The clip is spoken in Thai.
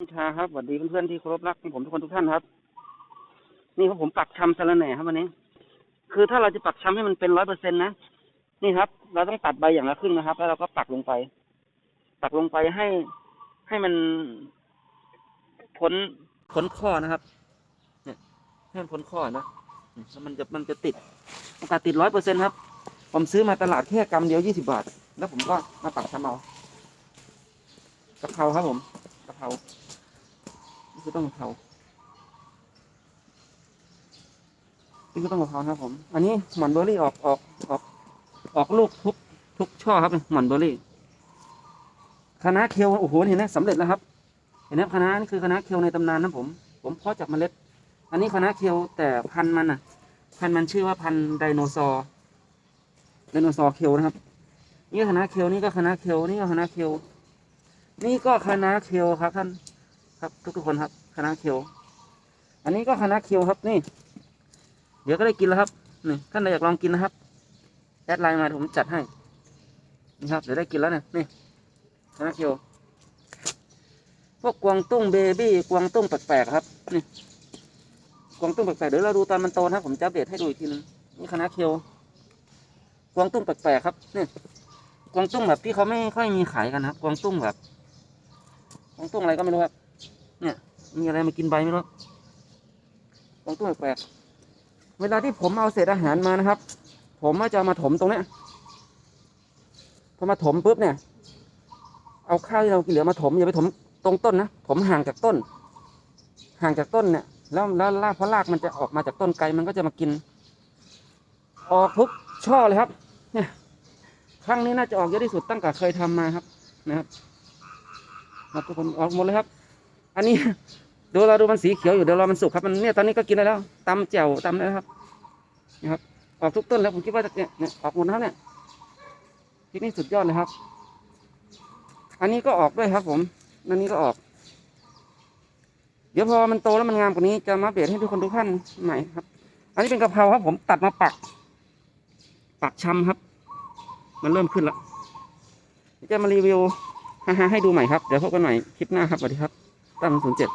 คุณชาครับสวัสดีเพื่อนๆที่เคารพรักของผมทุกคนทุกท่านครับ นี่ครับผมปักชำสะรแหน่ครับวันนี้ คือถ้าเราจะปักชำให้มันเป็นร้อยเปอร์เซ็นต์นะนี่ครับ เราต้องตัดใบอย่างละครึ่งนะครับ แล้วเราก็ปักลงไป ปักลงไปให้ให้มันพ้นพ้นข้อนะครับ เนี่ยให้มันพ้นข้อนะแล้วมันจะมันจะติดโอกาสติดร้อยเปอร์เซ็นต์ครับ ผมซื้อมาตลาดแค่กรัมเดียวยี่สิบาท แล้วผมก็มาปักชำเอากะเพราครับผมกะเพรา นี่คือต้นกะเพรานี่คือต้นกะเพรานะครับผม อันนี้หม่อนเบอร์รี่ออกออกออกออกลูกทุกทุกช่อครับหม่อนเบอร์รี่คณะเคลโอ้โหเห็นไหมสำเร็จแล้วครับ เห็นไหมคณะนี่คือคณะเคลในตำนานนะผม ผมเพาะจากเมล็ด อันนี้คณะเคลแต่พันธุ์มันอะ พันธุ์มันชื่อว่าพันธุ์ไดโนเสาร์ไดโนเสาร์เคลนะครับ นี่คณะเคลนี่ก็คณะเคลนี่ก็คณะเคลนี่ก็คณะเคลครับท่าน ครับ ทุกๆคนครับคณะเคียว อันนี้ก็คณะเคียวครับนี่ เดี๋ยวก็ได้กินแล้วครับนี่ท่านใดอยากลองกินนะครับ แอดไลน์มาผมจัดให้นี่ครับเดี๋ยวได้กินแล้วเนี่ยนี่คณะเคียวพวกกวางตุ้งเบบี้กวางตุ้งแปลกๆครับนี่กวางตุ้งแปลกๆเดี๋ยวเราดูตอนมันโตนะครับ ผมจะอัปเดให้ดูอีกทีนึงนี่คณะเคียวกวางตุ้งแปลกๆครับนี่กวางตุ้งแบบที่เขาไม่ค่อยมีขายกันนะครับ กวางตุ้งแบบกวางตุ้งอะไรก็ไม่รู้ครับ เนี่ย มีอะไรมากินใบไม่รู้ของตัวแปลกเวลาที่ผมเอาเศษอาหารมานะครับ ผมจะมาถมตรงเนี้ยพอมาถมปุ๊บเนี่ย เอาข้าวที่เรากินเหลือมาถมอย่าไปถมตรงต้นนะถมห่างจากต้น ห่างจากต้นเนี่ย แล้วแล้วรากเพราะรากมันจะออกมาจากต้นไกลมันก็จะมากิน ออกทุกช่อเลยครับ เนี่ยครั้งนี้น่าจะออกเยอะที่สุดตั้งแต่เคยทำมาครับนะครับทุกคนออกหมดเลยครับ อันนี้ดูเราดูมันสีเขียวอยู่เดี๋ยวรอมันสุกครับมันเนี่ยตอนนี้ก็กินได้แล้วตำแจ่วตำได้แล้วครับนะครับออกทุกต้นแล้วผมคิดว่าจะเนี่ยเนี่ยออกหมดแล้วเนี่ยที่นี่สุดยอดเลยครับ อันนี้ก็ออกด้วยครับ ผมอันนี้ก็ออก เดี๋ยวพอมันโตแล้วมันงามกว่านี้จะมาเปรียนให้ทุกคนทุกท่านใหม่ครับ อันนี้เป็นกะเพราครับ ผมตัดมาปัก ปักชำครับ มันเริ่มขึ้นแล้วเดี๋ยวจะมารีวิวฮ่าๆให้ดูใหม่ครับ เดี๋ยวพบกันใหม่คลิปหน้าครับสวัสดีครับ ตั้งศูนย์เจ็ด